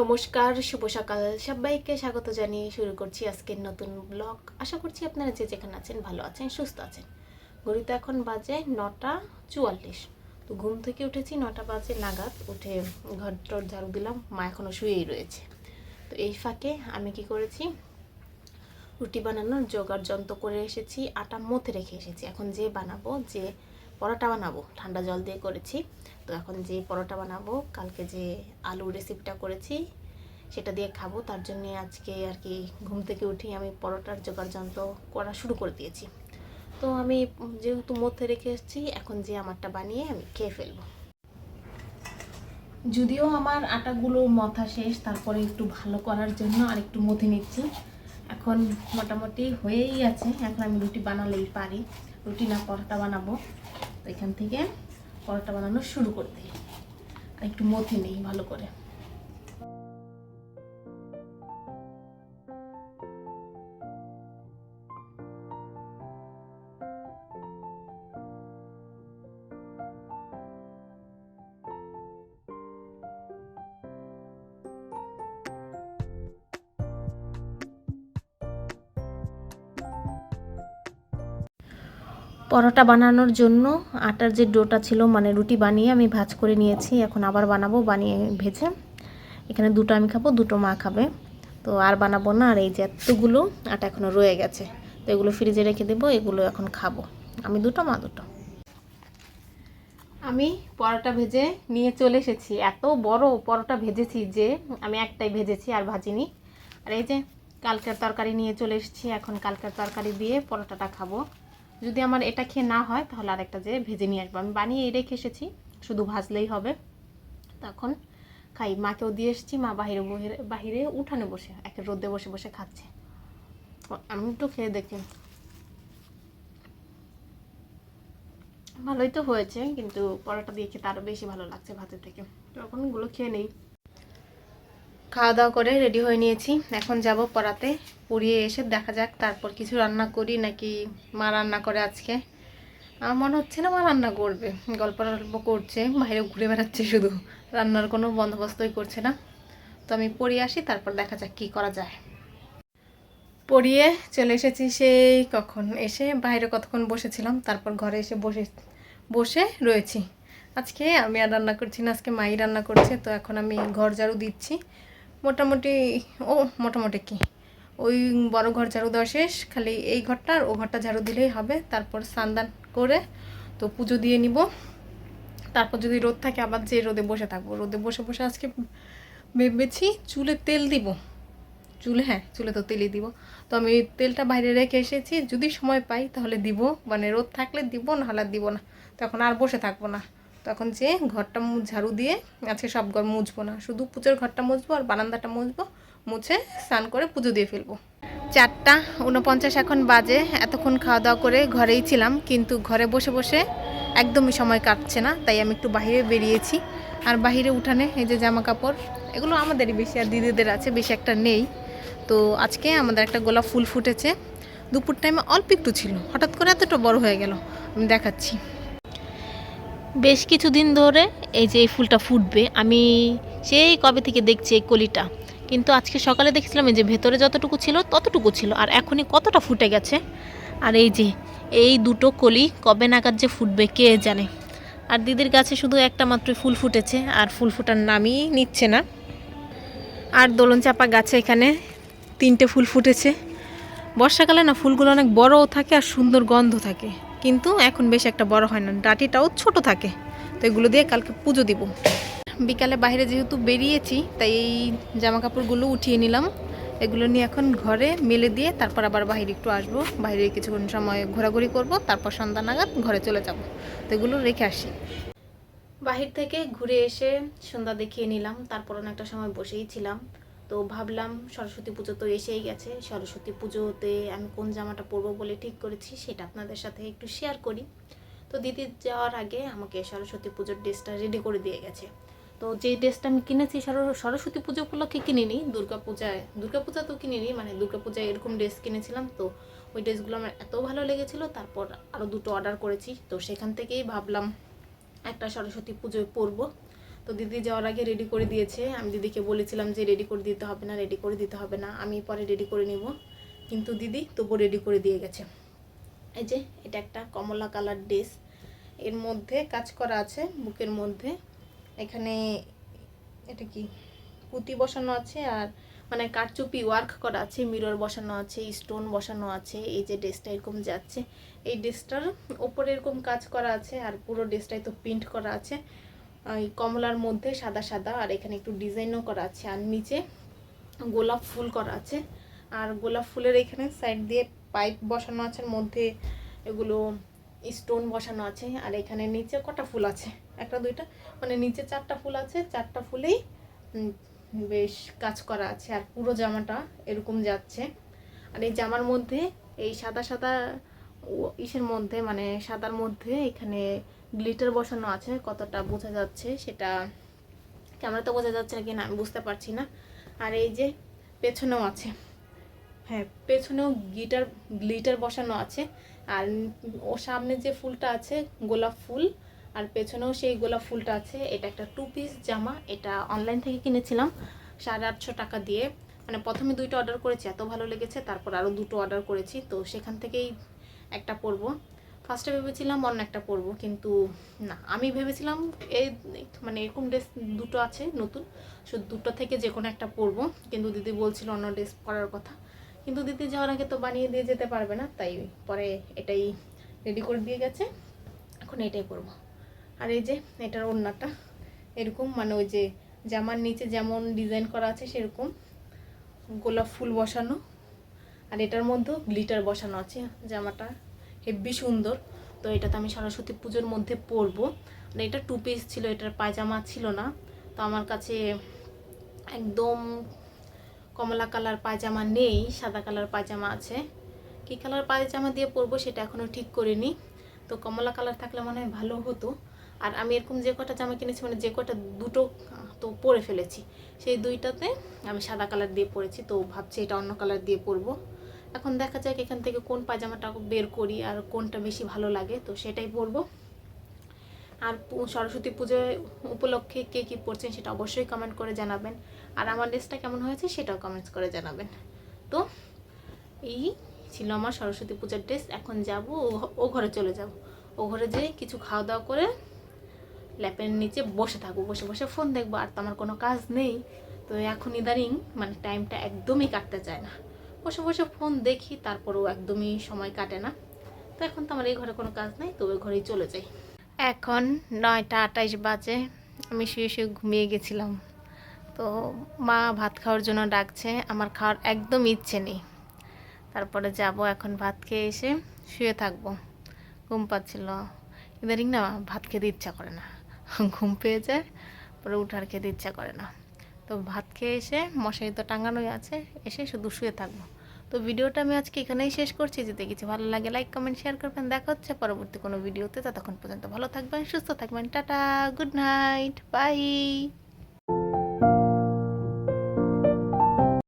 নমস্কার, শুভ সকাল। সবাইকে স্বাগত জানিয়ে শুরু করছি আজকের নতুন ব্লগ আশা করছি আপনারা যে যেখানে আছেন ভালো আছেন, সুস্থ আছেন। ঘড়িতে এখন বাজে নটা চুয়াল্লিশ। তো ঘুম থেকে উঠেছি, নটা বাজে নাগাদ উঠে ঘর টর ঝাড়ু দিলাম, মা এখনও শুয়েই রয়েছে। তো এই ফাঁকে আমি কি করেছি? রুটি বানানোর, জোগাড় যন্ত্র করে এসেছি, আটা মথে রেখে এসেছি। এখন যে বানাবো, যে পরোটা বানাবো। ঠান্ডা জল দিয়ে করেছি। তো এখন যে পরোটা বানাবো, কালকে যে আলু রেসিপিটা করেছি, সেটা দিয়ে খাব। তার জন্য আজকে আর কি ঘুম থেকে উঠে আমি পরোটার জোগাড় যন্ত্র করা শুরু করে দিয়েছি। তো আমি যেহেতু মধ্যে রেখে এসেছি, এখন যে আমারটা বানিয়ে আমি খেয়ে ফেলব। যদিও আমার আটাগুলো মথা শেষ, তারপরে একটু ভালো করার জন্য আর একটু মথে নিচ্ছি। এখন মোটামুটি হয়েই আছে। এখন আমি রুটি বানালেই পারি। রুটি না, পরোটা বানাবো। তো এখান থেকে পরোটা বানানো শুরু করতে। একটু মথে নেই ভালো করে। পরোটা বানানোর জন্য আটার যে ডোটা ছিল মানে রুটি বানিয়ে আমি ভাজ করে নিয়েছি। এখন আবার বানাবো, বানিয়ে ভেজে। এখানে দুটো আমি খাব, দুটো মা খাবে। তো আর বানাবো না, আর এই যে এতগুলো আটা এখনও রয়ে গেছে। তো এগুলো ফ্রিজে রেখে দেবো, এগুলো এখন খাব। আমি দুটো, মা দুটো। আমি পরোটা ভেজে নিয়ে চলে এসেছি। এত বড় পরোটা ভেজেছি যে আমি একটাই ভেজেছি, আর ভাজিনি। আর এই যে কালকের তরকারি নিয়ে চলে এসেছি, এখন কালকের তরকারি দিয়ে পরোটাটা খাব। যদি আমার এটা খেয়ে না হয়, তাহলে আরেকটা যে ভেজে নিয়ে আসব। আমি বানিয়ে রেখে এসেছি, শুধু ভাজলেই হবে। তখন খাই, মাকেও দিয়ে এসেছি, মা বাহিরে বহিরে উঠানে বসে একে রোদে বসে বসে খাচ্ছে। আমি একটু খেয়ে দেখি। ভালোই তো হয়েছে, কিন্তু পরোটা দিয়ে খেতে আরও বেশি ভালো লাগছে ভাতের থেকে। তো এখন ওগুলো খেয়ে নেই। খাওয়া দাওয়া করে রেডি হয়ে নিয়েছি। এখন যাব পড়াতে। পড়িয়ে এসে দেখা যাক তারপর কিছু রান্না করি নাকি মা রান্না করে আজকে। আমার মনে হচ্ছে না মা রান্না করবে। গল্প টল্প করছে, বাইরে ঘুরে বেড়াচ্ছে শুধু। রান্নার কোনো বন্দোবস্তই করছে না। তো আমি পড়িয়ে আসি, তারপর দেখা যাক কী করা যায়। পড়িয়ে চলে এসেছি সেই কখন? এসে বাইরে কতক্ষণ বসেছিলাম, তারপর ঘরে এসে বসে বসে রয়েছি। আজকে আমি আর রান্না করছি না, আজকে মাই রান্না করছে, তো এখন আমি ঘর ঝাড়ু দিচ্ছি। মোটামুটি, ও মোটামুটি কি? ওই বড় ঘর ঝাড়ু দেওয়া শেষ, খালি এই ঘরটা আর ও ঘরটা ঝাড়ু দিলেই হবে। তারপর স্নান করে তো পুজো দিয়ে নিব। তারপর যদি রোদ থাকে আবার যে রোদে বসে থাকব। রোদে বসে বসে আজকে ভেবেছি চুলে তেল দিব। চুলে হ্যাঁ চুলে তো তেলই দিব। তো আমি তেলটা বাইরে রেখে এসেছি। যদি সময় পাই তাহলে দিব। মানে রোদ থাকলে দিব, নাহলে আর দিব না। তখন আর বসে থাকব না। তখন যে ঘরটা ঝাড়ু দিয়ে আজকে সব ঘর মুছবো না। শুধু পুজোর ঘরটা মুছবো আর বারান্দাটা মুছবো, মুছে স্নান করে পুজো দিয়ে ফেলব। চারটা উনপঞ্চাশ এখন বাজে, এতক্ষণ খাওয়া দাওয়া করে ঘরেই ছিলাম, কিন্তু ঘরে বসে বসে একদমই সময় কাটছে না, তাই আমি একটু বাইরে বেরিয়েছি। আর বাইরে উঠানে এই যে জামা কাপড় এগুলো আমাদেরই বেশি আর দিদিদের আছে, বেশি একটা নেই। তো আজকে আমাদের একটা গোলাপ ফুল ফুটেছে। দুপুর টাইমে অল্প একটু ছিল, হঠাৎ করে এতটা বড় হয়ে গেল, আমি দেখাচ্ছি। বেশ কিছুদিন ধরে এই যে এই ফুলটা ফুটবে, আমি সেই কবে থেকে দেখছি এই কলিটা। কিন্তু আজকে সকালে দেখছিলাম এই যে ভেতরে যতটুকু ছিল ততটুকু ছিল, আর এখনই কতটা ফুটে গেছে। আর এই যে এই দুটো কলি কবে নাগাদ যে ফুটবে কে জানে। আর দিদির গাছে শুধু একটা মাত্র ফুল ফুটেছে, আর ফুল ফোটার নামই নিচ্ছে না। আর দোলন চাপা গাছে এখানে তিনটে ফুল ফুটেছে। বর্ষাকালে না ফুলগুলো অনেক বড়ও থাকে আর সুন্দর গন্ধ থাকে। কিন্তু এখন বেশ একটা বড় হয় না, ডাটিটাও ছোট থাকে। তো এগুলো দিয়ে কালকে পুজো দিব। বিকালে বাইরে যেহেতু বেরিয়েছি, তাই এই জামা কাপড়গুলো উঠিয়ে নিলাম। এগুলো নিয়ে এখন ঘরে মেলে দিয়ে তারপর আবার বাইরে একটু আসব। বাইরে কিছুক্ষণ সময় ঘোরাঘুরি করব, তারপর সন্ধ্যা নাগাদ ঘরে চলে যাব। তো এগুলো রেখে আসি। বাহির থেকে ঘুরে এসে সন্ধ্যা দেখিয়ে নিলাম, তারপর অনেকটা সময় বসেই ছিলাম। তো ভাবলাম সরস্বতী পুজো তো এসেই গেছে। সরস্বতী পুজোতে আমি কোন জামাটা পরবো বলে ঠিক করেছি, সেটা আপনাদের সাথে একটু শেয়ার করি। তো দিদি যাওয়ার আগে আমাকে সরস্বতী পুজোর ড্রেসটা রেডি করে দিয়ে গেছে। তো যেই ড্রেসটা আমি কিনেছি, সর- সরস্বতী পুজো উপলক্ষে কিনিনি, দুর্গা পূজায়, দুর্গা পূজা তো কিনিনি মানে দুর্গা পূজায় এরকম ড্রেস কিনেছিলাম। তো ওই ড্রেসগুলো আমার এত ভালো লেগেছিল, তারপর আরও দুটো অর্ডার করেছি। তো সেখান থেকেই ভাবলাম একটা সরস্বতী পুজোয় পরবো। তো দিদি যাওয়ার আগে রেডি করে দিয়েছে। আমি দিদিকে বলেছিলাম যে রেডি করে দিতে হবে না রেডি করে দিতে হবে না। আমি পরে রেডি করে নিব। কিন্তু দিদি তবু রেডি করে দিয়ে গেছে। এই যে, এটা একটা কমলা কালার ড্রেস এর মধ্যে কাজ করা আছে, বুকের মধ্যে। এখানে এটা কি? পুঁতি বসানো আছে আর মানে কারচুপি ওয়ার্ক করা আছে মিরর বসানো আছে স্টোন বসানো আছে। এই যে ড্রেসটা এরকম যাচ্ছে। এই ড্রেসটার ওপরে এরকম কাজ করা আছে আর পুরো ড্রেসটাই তো প্রিন্ট করা আছে। এই কমলার মধ্যে সাদা সাদা, আর এখানে একটু ডিজাইনও করা আছে, আর নিচে গোলাপ ফুল করা আছে। আর গোলাপ ফুলের এখানে সাইড দিয়ে পাইপ বসানো আছে মধ্যে এগুলো স্টোন বসানো আছে, আর এখানে নিচে কটা ফুল আছে? একটা, দুইটা? মানে নিচে চারটা ফুল আছে, চারটা ফুলেই বেশ কাজ করা আছে, আর পুরো জামাটা এরকম যাচ্ছে। আর এই জামার মধ্যে এই সাদা সাদা ইসের মধ্যে মানে সাদার মধ্যে এখানে গ্লিটার বসানো আছে, কতটা বোঝা যাচ্ছে সেটা ক্যামেরা তো বোঝা যাচ্ছে নাকি না আমি বুঝতে পারছি না। আর এই যে পেছনেও আছে হ্যাঁ পেছনেও গিটার, গ্লিটার বসানো আছে, আর ও সামনে যে ফুলটা আছে, গোলাপ ফুল, আর পেছনেও সেই গোলাপ ফুলটা আছে, এটা একটা টু পিস জামা, এটা অনলাইন থেকে কিনেছিলাম সাড়ে আটশো টাকা দিয়ে। মানে প্রথমে দুইটা অর্ডার করেছি, এত ভালো লেগেছে, তারপর আরও দুটো অর্ডার করেছি, তো সেখান থেকেই একটা পরবো ফার্স্টে ভেবেছিলাম অন্য একটা পরবো কিন্তু না, আমি ভেবেছিলাম এই মানে এরকম ড্রেস দুটো আছে নতুন, শুধু দুটো থেকে যে কোনো একটা পরবো কিন্তু দিদি বলছিল অন্য ড্রেস পরার কথা। কিন্তু দিদি যাওয়ার আগে তো বানিয়ে দিয়ে যেতে পারবে না, তাই পরে এটাই রেডি করে দিয়ে গেছে, এখন এটাই পরবো আর এই যে, এটার ওড়নাটা, এরকম মানে ওই যে, জামার নিচে যেমন ডিজাইন করা আছে সেরকম, গোলাপ ফুল বসানো আর এটার মধ্যেও গ্লিটার বসানো আছে, জামাটা হেব্বি সুন্দর। তো এটা তো আমি সরস্বতী পুজোর মধ্যে পরবো। আর এটা টু পিস ছিল, এটার পায়জামা ছিল না। তো আমার কাছে একদম কমলা কালার পায়জামা নেই, সাদা কালার পায়জামা আছে। কী কালার পায়জামা দিয়ে পরবো সেটা এখনও ঠিক করিনি। তো কমলা কালার থাকলে মনে হয় ভালো হতো। আর আমি এরকম যে কটা জামা কিনেছি মানে যে কটা দুটো তো পরে ফেলেছি। সেই দুইটাতে আমি সাদা কালার দিয়ে পরেছি, তো ভাবছি এটা অন্য কালার দিয়ে পরবো। এখন দেখা যাক এখান থেকে কোন পায়জামাটা বের করি আর কোনটা বেশি ভালো লাগে, তো সেটাই পরবো। আর সরস্বতী পুজোয় উপলক্ষে কে কী পড়ছেন সেটা অবশ্যই কমেন্ট করে জানাবেন। আর আমার ড্রেসটা কেমন হয়েছে সেটাও কমেন্টস করে জানাবেন। তো এই ছিল আমার সরস্বতী পূজার ড্রেস, এখন যাব, ও ঘরে চলে যাব। ও ঘরে যেয়ে কিছু খাওয়া দাওয়া করে ল্যাপের নিচে বসে থাকব, বসে বসে ফোন দেখব, আর তো আমার কোনো কাজ নেই। তো এখন ইদারিং মানে টাইমটা একদমই কাটতে চায় না। বসে বসে ফোন দেখি, তারপরেও একদমই সময় কাটে না। তো এখন তো আমার এই ঘরে কোনো কাজ নেই, তো ওই ঘরেই চলে যাই। এখন নয়টা আটাইশ বাজে, আমি শুয়ে শুয়ে ঘুমিয়ে গেছিলাম। তো মা ভাত খাওয়ার জন্য ডাকছে, আমার খাওয়ার একদম ইচ্ছে নেই। তারপরে যাব এখন ভাত খেয়ে এসে শুয়ে থাকব। ঘুম পাচ্ছিল। ইদারিং না ভাত খেতে ইচ্ছা করে না। ঘুম পেয়ে যায়, পরে উঠার খেতে ইচ্ছা করে না। তো ভাত খেয়ে এসে মশারি তো টাঙানোই আছে, এসে শুধু শুয়ে থাকব। তো ভিডিওটা আমি আজকে এখানেই শেষ করছি। যদি কিছু ভালো লাগে লাইক কমেন্ট শেয়ার করবেন। দেখা হচ্ছে পরবর্তী কোনো ভিডিওতে। ততক্ষণ পর্যন্ত ভালো থাকবেন, সুস্থ থাকবেন। Tata good night bye